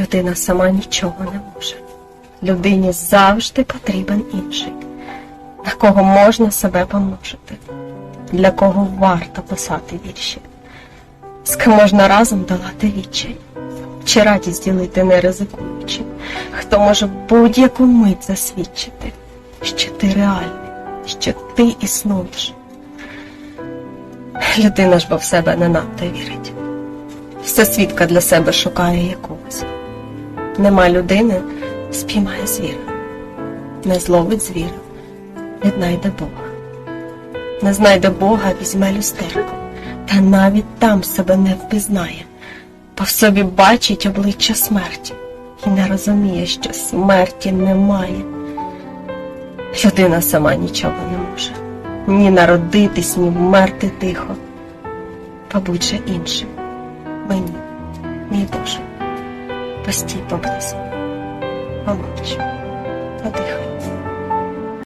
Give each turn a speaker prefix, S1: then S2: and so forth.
S1: Людина сама нічого не може. Людині завжди потрібен інший, на кого можна себе помножити, для кого варто писати вірші, з ким можна разом долати відчай, чи радість ділити не ризикуючи, хто може будь-яку мить засвідчити, що ти реальний, що ти існуєш. Людина ж бо в себе не надто вірить. Все свідка для себе шукає якогось. Нема людини, спіймає звіра, не зловить звіра, віднайде Бога. Не знайде Бога, візьме люстерко, та навіть там себе не впізнає, бо в собі бачить обличчя смерті і не розуміє, що смерті немає. Людина сама нічого не може, ні народитись, ні вмерти тихо. Побудь же іншим, постій поблизу, помовч, подихай.